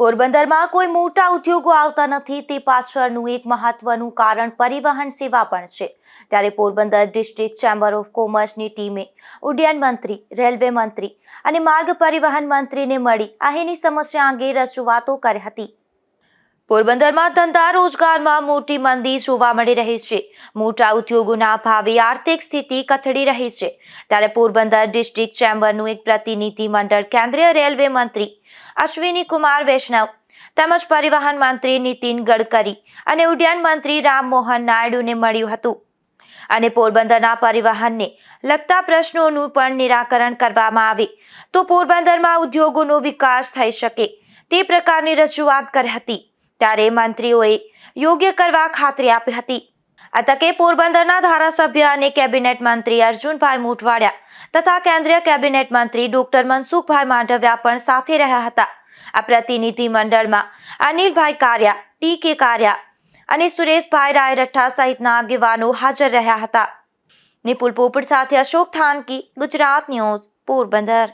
પોરબંદરમાં કોઈ મોટા ઉદ્યોગો આવતા નથી, તે પાછળનું એક મહત્વનું કારણ પરિવહન સેવા પણ છે. ત્યારે પોરબંદર ડિસ્ટ્રિક્ટ ચેમ્બર ઓફ કોમર્સની ટીમે ઉડ્ડયન મંત્રી, રેલવે મંત્રી અને માર્ગ પરિવહન મંત્રીને મળી અહીંની સમસ્યા અંગે રજૂઆતો કરી હતી. પોરબંદરમાં ધંધા રોજગારમાં મોટી મંદી જોવા મળી રહી છે. મોટા ઉદ્યોગોના ભાવે આર્થિક સ્થિતિ કથળી રહી છે. ત્યારે પોરબંદર ડિસ્ટ્રિક્ટ ચેમ્બરનું એક પ્રતિનિધિ મંડળ કેન્દ્રીય રેલવે મંત્રી અશ્વિની કુમાર વૈષ્ણવ, તેમજ પરિવહન મંત્રી નીતિન ગડકરી અને ઉડ્ડયન મંત્રી રામમોહન નાયડુને મળ્યું હતું. અને પોરબંદરના પરિવહનને લગતા પ્રશ્નોનું પણ નિરાકરણ કરવામાં આવે તો પોરબંદરમાં ઉદ્યોગોનો વિકાસ થઈ શકે તે પ્રકારની રજૂઆત કરી હતી. ત્યારે મંત્રીઓએ યોગ્ય કરવા ખાતરી આપી હતી. આ તકે પોરબંદરના ધારાસભ્ય અને કેબિનેટ મંત્રી અર્જુનભાઈ મોઢવાડિયા તથા કેન્દ્રીય કેબિનેટ મંત્રી ડોક્ટર મનસુખભાઈ માંડવિયા પણ સાથે રહ્યા હતા. આ પ્રતિનિધિ મંડળમાં અનિલભાઈ કારિયા, ટી કે કારિયા અને સુરેશભાઈ રાયરઠા સહિતના આગેવાનો હાજર રહ્યા હતા. નિપુલ પોપટ સાથે અશોક થાનકી, ગુજરાત ન્યૂઝ, પોરબંદર.